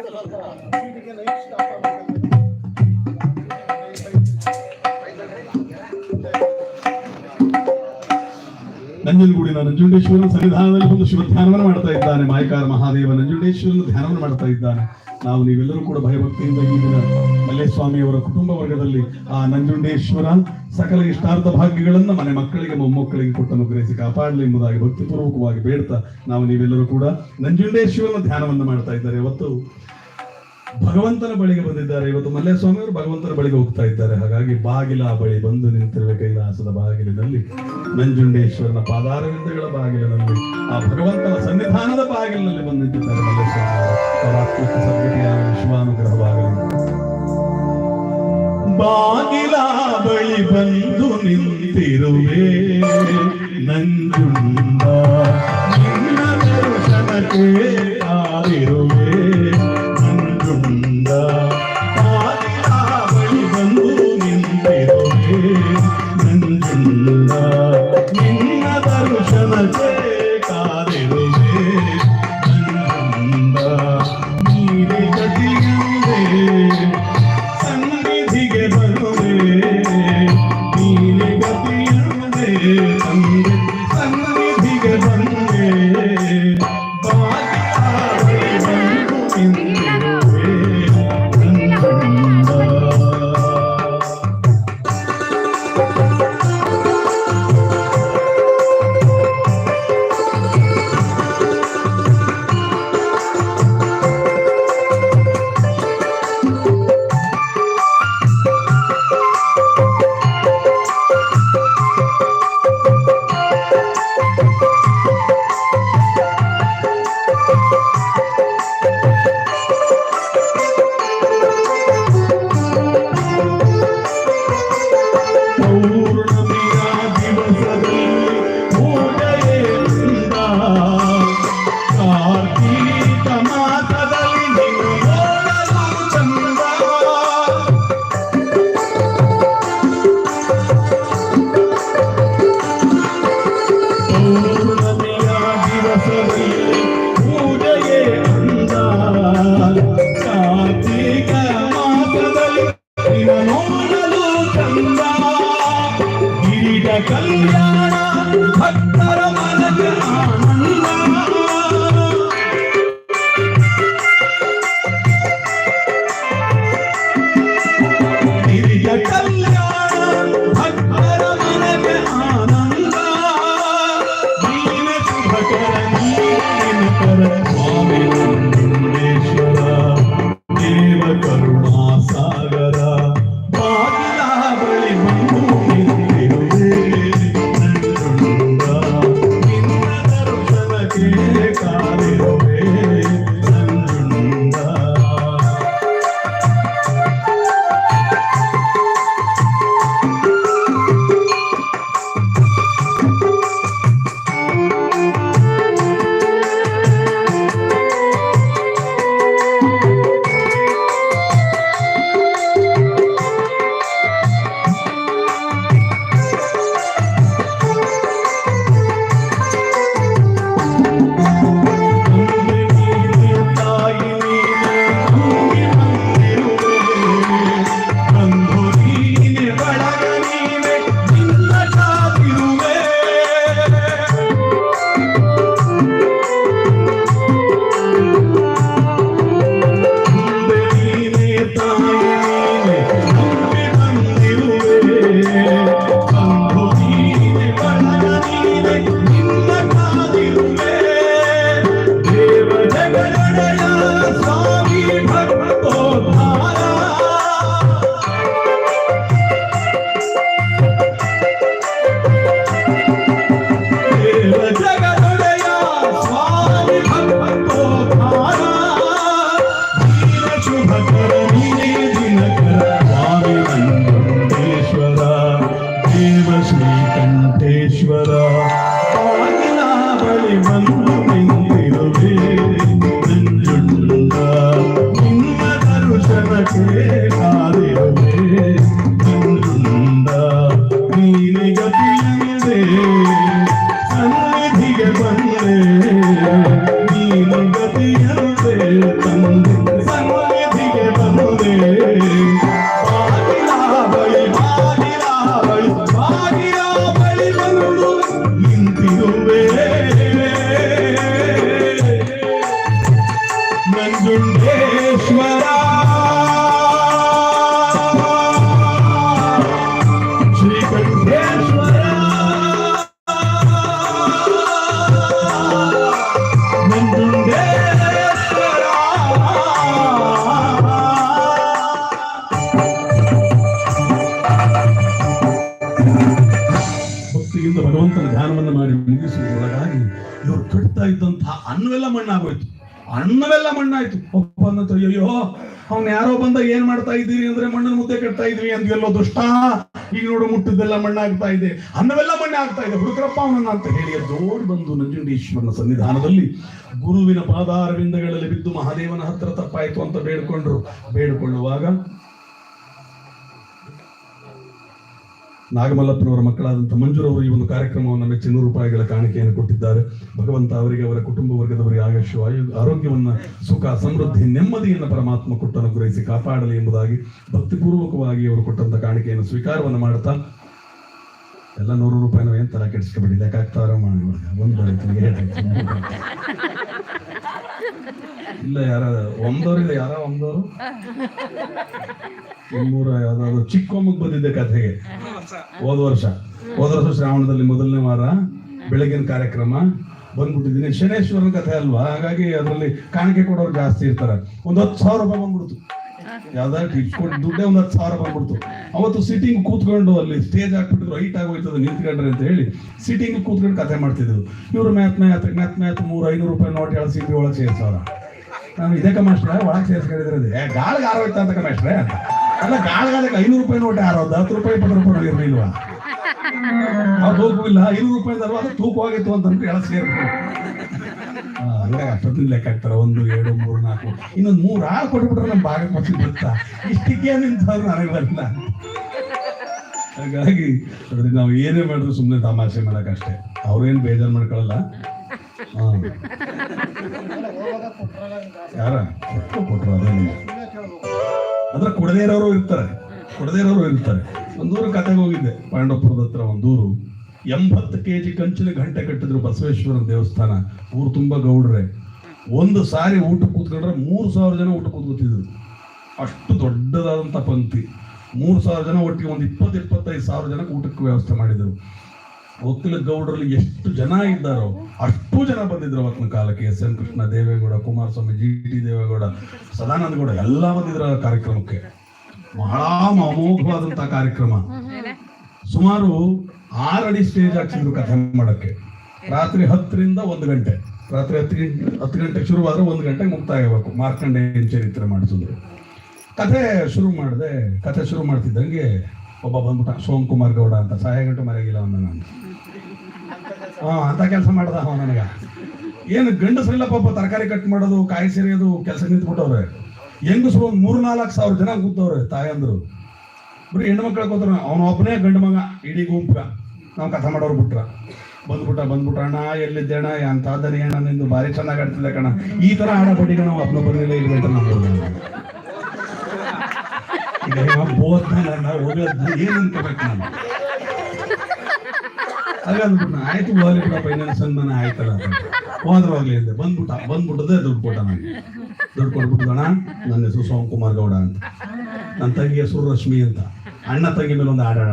ಅದು ಹೊರಗಾದು ನೈಟ್ ಸ್ಟಾಪ್ ಆಗ್ತಿದೆ ನಂಜನಗೂಡಿನ ನಂಜುಂಡೇಶ್ವರನ ಸನ್ನಿಧಾನದಲ್ಲಿ ಒಂದು ಶಿವ ಧ್ಯಾನವನ್ನು ಮಾಡ್ತಾ ಇದ್ದಾನೆ. ಮಾಯಕಾರ ಮಹಾದೇವ ನಂಜುಂಡೇಶ್ವರನ ಧ್ಯಾನವನ್ನು ಮಾಡ್ತಾ ಇದ್ದಾನೆ. ನಾವು ನೀವೆಲ್ಲರೂ ಕೂಡ ಭಯಭಕ್ತಿಯಿಂದ ಈ ದಿನ ಮಲ್ಲೇಸ್ವಾಮಿಯವರ ಕುಟುಂಬ ವರ್ಗದಲ್ಲಿ ಆ ನಂಜುಂಡೇಶ್ವರ ಸಕಲ ಇಷ್ಟಾರ್ಥ ಭಾಗ್ಯಗಳನ್ನು ಮನೆ ಮಕ್ಕಳಿಗೆ, ಮೊಮ್ಮಕ್ಕಳಿಗೆ ಕೊಟ್ಟನ್ನು ಅನುಗ್ರಹಿಸಿ ಕಾಪಾಡಲಿ ಎಂಬುದಾಗಿ ಭಕ್ತಿಪೂರ್ವಕವಾಗಿ ಬೇಡ್ತಾ ನಾವು ನೀವೆಲ್ಲರೂ ಕೂಡ ನಂಜುಂಡೇಶ್ವರನ ಧ್ಯಾನವನ್ನು ಮಾಡ್ತಾ ಇದ್ದಾರೆ. ಇವತ್ತು ಭಗವಂತನ ಬಳಿಗೆ ಬಂದಿದ್ದಾರೆ. ಇವತ್ತು ಮಲ್ಲೇಸ್ವಾಮಿ ಅವರು ಭಗವಂತನ ಬಳಿಗೆ ಹೋಗ್ತಾ ಇದ್ದಾರೆ. ಹಾಗಾಗಿ ಬಾಗಿಲ ಬಳಿ ಬಂದು ನಿಂತಿರುವ ಕೈಲಾಸದ ಬಾಗಿಲಿನಲ್ಲಿ ನಂಜುಂಡೇಶ್ವರನ ಪಾದಾರವಿಂದಗಳ ಬಾಗಿಲಿನಲ್ಲಿ ಆ ಭಗವಂತನ ಸನ್ನಿಧಾನದ ಬಾಗಿಲಿನಲ್ಲಿ ಬಂದು ನಿಂತಿದ್ದಾರೆ ಮಲ್ಲೇಶ್ವರ ವಿಶ್ವಾನುಗ್ರಹವಾಗಲಿ. ಬಾಗಿಲ ಬಳಿ ಬಂದು ನಿಂತಿರುವೆ ನಂಜುಂಡ. ನಿನ್ನ ನಂಜುಂಡ ನಿನ್ನ ದರ್ಶನಕ್ಕೆ ಕಾದಿರುವೆ ಏನ್ ಮಾಡ್ತಾ ಇದ್ದೀರಿ ಅಂದ್ರೆ ಮಣ್ಣನ ಮುದ್ದೆ ಕಟ್ತಾ ಇದ್ವಿ ಎಲ್ಲೋ ದುಷ್ಟ. ಈಗ ನೋಡು ಮುಟ್ಟಿದ್ದೆಲ್ಲ ಮಣ್ಣಾಗ್ತಾ ಇದೆ. ಅನ್ನವೆಲ್ಲ ಮಣ್ಣಾಗ್ತಾ ಇದೆ. ಹುಡುಕರಪ್ಪ ಅವನನ್ನ ಅಂತ ಹೇಳಿ ದೋಡ್ ಬಂದು ನಂಜುಂಡೇಶ್ವರನ ಸನ್ನಿಧಾನದಲ್ಲಿ ಗುರುವಿನ ಪಾದಾರವಿಂದಗಳಲ್ಲಿ ಬಿದ್ದು ಮಹಾದೇವನ ಹತ್ರ ತಪ್ಪಾಯ್ತು ಅಂತ ಬೇಡ್ಕೊಂಡ್ರು. ಬೇಡಿಕೊಳ್ಳುವಾಗ ನಾಗಮಲ್ಲಪ್ಪನವರ ಮಕ್ಕಳಾದಂಥ ಮಂಜುರವರು ಈ ಒಂದು ಕಾರ್ಯಕ್ರಮವನ್ನು ಮೆಚ್ಚಿ ನೂರು ರೂಪಾಯಿಗಳ ಕಾಣಿಕೆಯನ್ನು ಕೊಟ್ಟಿದ್ದಾರೆ. ಭಗವಂತ ಅವರಿಗೆ, ಅವರ ಕುಟುಂಬ ವರ್ಗದವರಿಗೆ ಆಯುಷ್ಯ ಆಯು, ಆರೋಗ್ಯವನ್ನು, ಸುಖ, ಸಮೃದ್ಧಿ, ನೆಮ್ಮದಿಯನ್ನು ಪರಮಾತ್ಮ ಕೊಟ್ಟು ಅನುಗ್ರಹಿಸಿ ಕಾಪಾಡಲಿ ಎಂಬುದಾಗಿ ಭಕ್ತಿಪೂರ್ವಕವಾಗಿ ಅವರು ಕೊಟ್ಟಂತ ಕಾಣಿಕೆಯನ್ನು ಸ್ವೀಕಾರವನ್ನು ಮಾಡ್ತಾ ಎಲ್ಲ ನೂರು ರೂಪಾಯಿನ ಏನ್ ತರ ಕೆಡಿಸ್ಕೊಬೇಡಿ. ಲೆಕ್ಕಾಗ್ತಾರ ಮಾಡಿ ಒಂದು ಎರಡು ಇಲ್ಲ ಯಾರ ಒಂದವ್ರಿದೆ ಯಾರ ಒಂದವರು ಇನ್ನೂರ ಯಾವ್ದಾದ್ರು ಚಿಕ್ಕೊಮ್ಮಗ್ ಬಂದಿದ್ದೆ ಕಥೆಗೆ. ಹೋದ ವರ್ಷ ಹೋದ ವರ್ಷ ಶ್ರಾವಣದಲ್ಲಿ ಮೊದಲನೇ ವಾರ ಬೆಳಗಿನ ಕಾರ್ಯಕ್ರಮ ಬಂದ್ಬಿಟ್ಟಿದ್ದೀನಿ. ಶನೇಶ್ವರನ ಕಥೆ ಅಲ್ವಾ? ಹಾಗಾಗಿ ಅದರಲ್ಲಿ ಕಾಣಿಕೆ ಕೊಡೋರು ಜಾಸ್ತಿ ಇರ್ತಾರೆ. ಒಂದ್ ಹತ್ತು ಸಾವಿರ ರೂಪಾಯಿ ಬಂದ್ಬಿಡ್ತು. ಯಾವ್ದಾದ್ರು ಇಟ್ಕೊಂಡು ದುಡ್ಡೇ ಒಂದ್ ಹತ್ತು ಸಾವಿರ ಬಂದ್ಬಿಡ್ತು. ಅವತ್ತು ಸಿಟಿಂಗ್ ಕೂತ್ಕೊಂಡು ಅಲ್ಲಿ ಸ್ಟೇಜ್ ಹಾಕ್ಬಿಟ್ಟಿದ್ರು ಹೈಟ್ ಆಗೋಯ್ತದ ನಿಂತ್ಕೊಂಡ್ರೆ ಅಂತ ಹೇಳಿ ಸಿಟ್ಟಿಂಗ್ ಕೂತ್ಕೊಂಡು ಕಥೆ ಮಾಡ್ತಿದ್ರು. ಇವ್ರು ಮ್ಯಾತ್ ಮ್ಯಾತ್ ಮ್ಯಾತ್ ಮ್ಯಾತ್ ಮೂರು ಐನೂರು ರೂಪಾಯಿ ನೋಟ್ ಹೇಳಿ ಸಿಟಿ ಒಳಗೆ ಸೇರ್ಸವ್ರ. ನಾನು ಇದೇ ಕಮಾಷ್ಟ್ರ ಒಳಗೆ ಸೇರ್ಸ್ಕೊಂಡಿದ್ರೆ ಏ, ಗಾಳಿಗೆ ಆರೋಯ್ತ ಅಂತ ಮಾಸ್ಟ್ರೆ? ಅಂತ ಅಲ್ಲ ಗಾಳಿಗಾಲಕ್ಕೆ ಐನೂರು ರೂಪಾಯಿ ನೋಟೆ ಆರೋದು ಹತ್ತು ರೂಪಾಯಿ, ಇಪ್ಪತ್ತು ರೂಪಾಯಿ ಇರಲಿಲ್ವಾ ಅವ್ರು ತೂಕವಿಲ್ಲ ಐನೂರು ರೂಪಾಯಿ ಅದು ತೂಕವಾಗಿತ್ತು ಅಂತ ಹೇಳ ಸೇರ್ಬೇಕು ಹಂಗಾಗಿ ಅಷ್ಟೊತ್ತಿನ ಲೆಕ್ಕ ಹಾಕ್ತಾರೆ, ಒಂದು, ಎರಡು, ಮೂರು, ನಾಲ್ಕು. ಇನ್ನೊಂದು ಮೂರು, ಆರು ಕೊಟ್ಬಿಟ್ರೆ ನಮ್ಮ ಭಾಗ ಕೊಟ್ಟು ಬರುತ್ತಾ ಇಷ್ಟಕ್ಕೆ ನಿಂತವ್ರು ನನಗೆ ಬರಲ್ಲ ಹಾಗಾಗಿ ಅದ್ರಿಂದ ನಾವು ಏನೇ ಮಾಡಿದ್ರು ಸುಮ್ಮನೆ ತಮಾಷೆ ಮಾಡೋಕ್ಕಷ್ಟೇ. ಅವ್ರೇನು ಬೇಜಾರು ಮಾಡ್ಕೊಳ್ಳಲ್ಲ. ಯಾರ? ಕೊಟ್ರು ಅಂದ್ರೆ ಕೊಡದೇ ಇರೋರು ಇರ್ತಾರೆ. ಕೊಡದೇ ಇರೋರು ಇರ್ತಾರೆ. ಒಂದೂರು ಕತೆಗೆ ಹೋಗಿದ್ದೆ. ಪಾಂಡವಪುರದ ಹತ್ರ ಒಂದೂರು. ಎಂಬತ್ತು ಕೆ ಜಿ ಕಂಚಿನ ಗಂಟೆ ಕಟ್ಟಿದ್ರು ಬಸವೇಶ್ವರನ ದೇವಸ್ಥಾನ. ಊರು ತುಂಬಾ ಗೌಡ್ರೆ. ಒಂದು ಸಾರಿ ಊಟ ಕೂತ್ಕೊಂಡ್ರೆ ಮೂರು ಸಾವಿರ ಜನ ಊಟ ಕೂತ್ಕೊತಿದ್ರು. ಅಷ್ಟು ದೊಡ್ಡದಾದಂಥ ಪಂಕ್ತಿ. ಮೂರು ಸಾವಿರ ಜನ ಒಟ್ಟಿಗೆ ಒಂದು ಇಪ್ಪತ್ತು, ಇಪ್ಪತ್ತೈದು ಸಾವಿರ ಜನಕ್ಕೆ ಊಟಕ್ಕೆ ವ್ಯವಸ್ಥೆ ಮಾಡಿದರು. ಒಕ್ಕಲ ಗೌಡರಲ್ಲಿ ಎಷ್ಟು ಜನ ಇದ್ದಾರೋ ಅಷ್ಟು ಜನ ಬಂದಿದ್ರು ಅವತ್ತಿನ ಕಾಲಕ್ಕೆ. S N Krishna Devegowda, Kumaraswamy, G T Devegowda, Sadananda Gowda ಎಲ್ಲ ಬಂದಿದ್ರು ಆ ಕಾರ್ಯಕ್ರಮಕ್ಕೆ. ಬಹಳ ಅಮೋಘವಾದಂತಹ ಕಾರ್ಯಕ್ರಮ. ಸುಮಾರು ಆರಡಿ ಸ್ಟೇಜ್ ಹಾಕ್ಸಿದ್ರು ಕಥೆ ಮಾಡಕ್ಕೆ. ರಾತ್ರಿ ಹತ್ತರಿಂದ ಒಂದು ಗಂಟೆ. ರಾತ್ರಿ ಹತ್ತು ಗಂಟೆ ಹತ್ತು ಗಂಟೆಗೆ ಶುರುವಾದ್ರೆ ಒಂದು ಗಂಟೆಗೆ ಮುಕ್ತಾಯ ಆಗಬೇಕು ಮಾರ್ಕಂಡೇಯನ್ ಚರಿತ್ರೆ ಮಾಡಿಸಿದ್ರು. ಕಥೆ ಶುರು ಮಾಡಿದೆ, ಕಥೆ ಶುರು ಮಾಡ್ತಿದ್ದಂಗೆ ಒಬ್ಬ ಬಂದ್ಬಿಟ್ಟ ಸೋಮ್ ಕುಮಾರ್ ಗೌಡ ಅಂತ. ಸಹಾಯ ಗಂಟು ಮರೆಯಾಗಿಲ್ಲ ಅವನ ನಾನು. ಹಾ, ಅಂತ ಕೆಲಸ ಮಾಡ್ದ ಅವ ನನಗ. ಏನು ಗಂಡಸರಿಲ್ಲ ಪಾಪ ತರಕಾರಿ ಕಟ್ ಮಾಡೋದು, ಕಾಯಿ ಸೆರೆಯೋದು ಕೆಲಸ ನಿಂತ್ಬಿಟ್ಟವ್ರೆ. ಹೆಂಗಸರು ಒಂದು ಮೂರು ನಾಲ್ಕು ಸಾವಿರ ಜನ ಕೂತವ್ರೆ ತಾಯಂದ್ರು ಬರೀ ಹೆಣ್ಣು ಮಕ್ಕಳ ಕೂತ್ರ. ಅವನ ಒಬ್ಬನೇ ಗಂಡು ಮಗ, ಇಡೀ ಗುಂಪ ನಾವು ಕಥೆ ಮಾಡೋರು ಬಿಟ್ರ. ಬಂದ್ಬಿಟ್ಟ ಬಂದ್ಬಿಟ್ಟ ಅಣ್ಣ, ಎಲ್ಲಿದ್ದೆ ಅಣ್ಣ? ಅಂತದ್ದನೇ ಅಣ್ಣ ನಿಂದು? ಭಾರಿ ಚೆನ್ನಾಗಿ ಆಡ್ತಿಲ್ಲ ಕಣ. ಈ ತರ ಆಡ ಬಡ್ಡಿಗೆ ನಾವು ಅಪ್ನ ಬಂದಿಲ್ಲ ಇಲ್ಲಿ ಅಂತ ನಾವು ಏನ್ ನಾನು? ಹಾಗಂದ್ಬಿಟ್ಟು ನಾ, ಆಯ್ತು ಹೋಗ್ಲಿ ಬಿಡಪ್ಪ ಇನ್ನೊಂದು ಸನ್ಮಾನ ಆಯ್ತಲ್ಲ ಅಂತ. ಹೋದ್ರೆ ಹೋಗ್ಲಿ ಅಂದೆ. ಬಂದ್ಬಿಟ್ಟ ಬಂದ್ಬಿಟ್ಟದೆ ದುಡ್ಡು ಕೊಟ್ಟ ನನಗೆ. ದುಡ್ಡು ಕೊಟ್ಬಿಟ್ಟಣ ನನ್ನ ಹೆಸರು ಸೋಮಕುಮಾರ್ ಗೌಡ ಅಂತ. ನನ್ನ ತಂಗಿ ಹೆಸರು ರಶ್ಮಿ ಅಂತ. ಅಣ್ಣ ತಂಗಿ ಮೇಲೆ ಒಂದು ಆಡಾಡ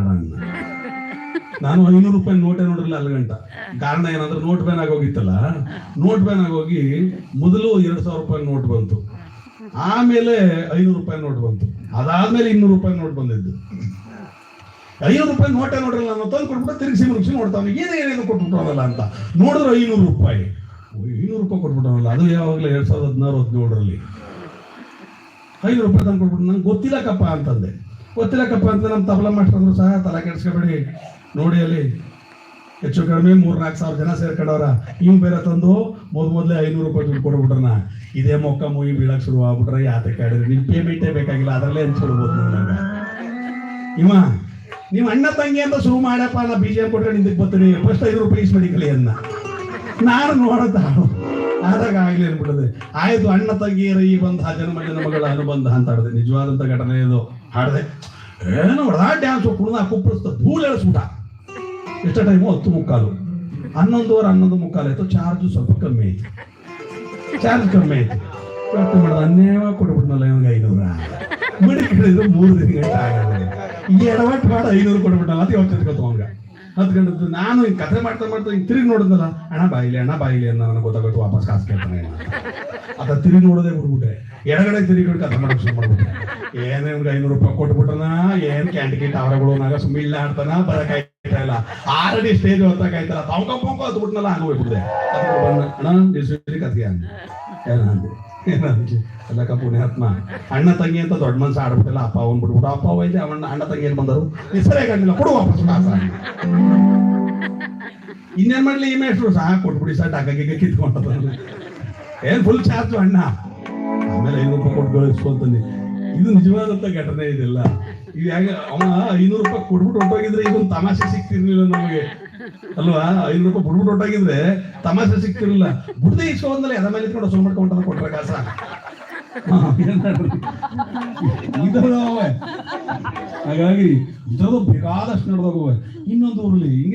ನಾನು ಐನೂರು ರೂಪಾಯಿ ನೋಟೇ ನೋಡಿರಲಿಲ್ಲ ಅಲ್ಲಿ ಗಂಟ. ಕಾರಣ ಏನಂದ್ರೆ ನೋಟ್ ಬ್ಯಾನ್ ಆಗೋಗಿತ್ತಲ್ಲ? ನೋಟ್ ಬ್ಯಾನ್ ಆಗೋಗಿ ಮೊದಲು ಎರಡು ಸಾವಿರ ರೂಪಾಯಿ ನೋಟ್ ಬಂತು. ಆಮೇಲೆ ಐನೂರು ರೂಪಾಯಿ ನೋಟ್ ಬಂತು. ಅದಾದ್ಮೇಲೆ ಇನ್ನೂರು ರೂಪಾಯಿ ನೋಟ್ ಬಂದಿದ್ದು. ಐನೂರು ರೂಪಾಯಿ ನೋಟೆ ನೋಡ್ರಲ್ಲ ನಾನು ತಂದು ಕೊಟ್ಬಿಟ್ಟು ತಿರುಗಿಸಿ ಮುಗಿಸಿ ನೋಡ್ತಾನೆ ಏನು ಏನೇನು ಕೊಟ್ಬಿಟ್ರಲ್ಲ ಅಂತ. ನೋಡಿದ್ರೆ ಐನೂರು ರೂಪಾಯಿ. ಐನೂರು ರೂಪಾಯಿ ಕೊಟ್ಬಿಟ್ರಲ್ಲ, ಅದು ಯಾವಾಗಲೂ ಎರಡು ಸಾವಿರದ ಹದಿನಾರು ಹದಿನೇಳರಲ್ಲಿ. ಐನೂರು ರೂಪಾಯಿ ತಂದು ಕೊಟ್ಬಿಟ್ಟು ನಂಗೆ ಗೊತ್ತಿಲ್ಲಕ್ಕಪ್ಪ ಅಂತಂದೆ. ಗೊತ್ತಿಲ್ಲಕ್ಕಪ್ಪ ಅಂತ ನಮ್ಮ ತಬಲ ಮಾಸ್ಟರ್ ಸಹ ತಲೆ ಕೆಡಿಸ್ಕೊಬೇಡಿ. ನೋಡಿ ಅಲ್ಲಿ, ಹೆಚ್ಚು ಕಡಿಮೆ ಮೂರು ನಾಲ್ಕು ಸಾವಿರ ಜನ ಸೇರ್ಕೊಂಡವ್ರ. ಇವ್ ಬೇರೆ ತಂದು ಮೊದ್ ಮೊದಲೇ ಐನೂರು ರೂಪಾಯಿ ದುಡ್ಡು ಕೊಡ್ಬಿಟ್ರನ ಇದೇ ಮೊಕ್ಕ, ಮುಯಿ ಬೀಳಕ್ ಶುರು ಆಗ್ಬಿಟ್ರೆ ಯಾತಕ್ಕೆ ಆಡಿದ್ರೆ? ನಿಮ್ಮ ಪೇಮೆಂಟೇ ಬೇಕಾಗಿಲ್ಲ, ಅದರಲ್ಲೇ ಹಂಚ್ಕೊಡ್ಬೋದು ನನಗೆ ಇವ ನೀವು ಅಣ್ಣ ತಂಗಿ ಅಂತ ಶುರು ಮಾಡಪ್ಪ ಅಲ್ಲ ಬಿ ಜೆ ಎಂ ಕೊಟ್ಕೊಂಡು ಹಿಂದಕ್ಕೆ ಬರ್ತೀನಿ ಫಸ್ಟ್ ಐದು ರೂಪಾಯಿ ಇಸ್ಬೇಡಿ ಕಲಿ ಅನ್ನ. ನಾನು ನೋಡತ್ತ ಆದಾಗ ಆಗ್ಲಿ ಅನ್ಬಿಡದೆ ಆಯ್ತು, ಅಣ್ಣ ತಂಗಿಯರ ಈ ಬಂಧ ಜನ್ಮ, ಜನ್ಮಗಳ ಅನುಬಂಧ ಅಂತ ಆಡದೆ. ನಿಜವಾದಂತ ಘಟನೆ ಇದು. ಹಾಡದೆ ಏನೋ ಹೊಡೆದ ಡ್ಯಾನ್ಸ್ ಕುಡ್ದ ಕುಪ್ಪಳಿಸ್ತ ಧೂಳು ಎಳಿಸ್ಬಿಟ್ಟ. ಎಷ್ಟ ಟೈಮು ಹತ್ತು ಮುಕ್ಕಾಲು. ಹನ್ನೊಂದುವರೆ, ಹನ್ನೊಂದು ಮುಕ್ಕಾಲು ಆಯ್ತು. ಚಾರ್ಜ್ ಸ್ವಲ್ಪ ಕಮ್ಮಿ ಆಯ್ತು. ಚಾರ್ಜ್ ಕಮ್ಮಿ ಆಯ್ತು. ಯೋಚನೆ ಮಾಡಿದ ಕೊಟ್ಬಿಟ್ನಲ್ಲ ಇವಾಗ ಐನೂರ. ಬಿಡಿ ಮೂರು ದಿನ ಗಂಟೆ ಆಗಲ್ಲ ಈ ಎಡವಟ್ಟು ಮಾಡ ಐನೂರು ಕೊಡ್ಬಿಟ್ಟಲ್ಲ ಅಂತ ಕತ್ಕೊಂಡ ಹತ್ಕೊಂಡದ್ದು ನಾನು ಹಿಂಗೆ ಕಥೆ ಮಾಡ್ತಾ ಮಾಡ್ತಾ ಹಿಂಗ್ ತಿರುಗಿ ನೋಡಿದ್ನಲ್ಲ, ಅಣ್ಣ ಬಾಯಿಲಿ ಅಣ್ಣ ಬಾಯಿಲಿ ಅಂತ ನನಗೆ ಗೊತ್ತಾಗುತ್ತೆ ವಾಪಸ್ ಕಾಸು ಕೇಳ್ತಾನೆ ಅದ ತಿರುಗಿ ನೋಡೋದೇ ಬಿಡ್ಬಿಟ್ಟೆ ಎಡಗಡೆ ತಿರುಗಿ ಕಥೆ ಮಾಡೋಕೆ ಶುರು ಮಾಡ್ಬಿಟ್ಟೆ ಏನ್ ನಿಮ್ಗೆ ಐನೂರು ರೂಪಾಯಿ ಕೊಟ್ಬಿಟ್ಟನ? ಏನ್ ಕ್ಯಾಂಟೀನ್ ಅವರಗಳು ನಾಗ ಸುಮ್ಮಿಲ್ಲ ಆಡ್ತಾನ? ಬರಕಾಯ್ತಾ ಇಲ್ಲ? ಆಲ್ರೆಡಿ ಸ್ಟೇಜ್ ಹೊತ್ತಾಗಾಯ್ತಲ್ಲ ಪಂಕ ಪಂಕ ಹತ್ಬಿಟ್ನಲ್ಲ ಹಂಗೆ ಹೋಗ್ಬಿಡ್ದೆ ಅಣ್ಣ ಕಥೆ ಅಂದೆ. ಏನಂದೆ ಅಲ್ಲಕ್ಕ ಪುಣ್ಯಾತ್ಮ ಅಣ್ಣ ತಂಗಿ ಅಂತ ದೊಡ್ಡ ಮನ್ಸ ಆಡ್ಬಿಟ್ಟಿಲ್ಲ ಅಪ್ಪ ಅವನ್ ಬಿಟ್ಬಿಟ್ಟು ಅಪ್ಪ ಒಯ್ದೆ ಅವಣ್ಣ ಅಣ್ಣ ತಂಗಿ ಏನ್ ಬಂದರು? ಹೆಸರೇ ಕಂಡಿಲ್ಲ ಕೊಡು ವಾಪಸ್ ಇನ್ನೇನ್ ಮಾಡ್ಲಿ ಈ ಮೇಷ್ಟ್ರು? ಸಹ ಕೊಟ್ಬಿಡಿ ಸರ್ ಟಕಾಗಿಗೆ ಕಿತ್ಕೊಂಡ ಏನ್ ಫುಲ್ ಚಾರ್ಜ್ ಅಣ್ಣ? ಆಮೇಲೆ ಐನೂರು ರೂಪಾಯಿ ಕೊಟ್ಟು ಇದು ನಿಜವಾದಂತ ಘಟನೆ ಇದೆಲ್ಲ. ಇದು ಹೇಗೆ ಅವ ಐನೂರು ರೂಪಾಯಿ ಕೊಟ್ಬಿಟ್ಟು ಹೊಟ್ಟೋಗಿದ್ರೆ ಇದೊಂದು ತಮಾಷೆ ಸಿಕ್ತಿರ್ಲಿಲ್ಲ ನಮಗೆ. ಅಲ್ವಾ? ಐದು ರೂಪಾಯಿ ಬಿಡ್ಬಿಟ್ಟು ಹೊಟ್ಟಾಗಿದ್ರೆ ತಮಾಷೆ ಸಿಕ್ತಿರ್ಲಿಲ್ಲ ಬುಡ್ದೆ ಇಸ್ಕೊಂಡ್ಮೇಲೆ ಅದ ಮೇಲೆ ಇಟ್ಕೊಂಡು ಸುಮ್ಮನೆ ಮಾಡ್ಕೊಂಡ ಕೊಟ್ರೆ ಕಾಸ. ಹಾಗಾಗಿ ಇದರದು ಬೇಕಾದಷ್ಟು ನಡೆದೋಗುವ ಇನ್ನೊಂದು ಊರಲ್ಲಿ, ಹಿಂಗೆ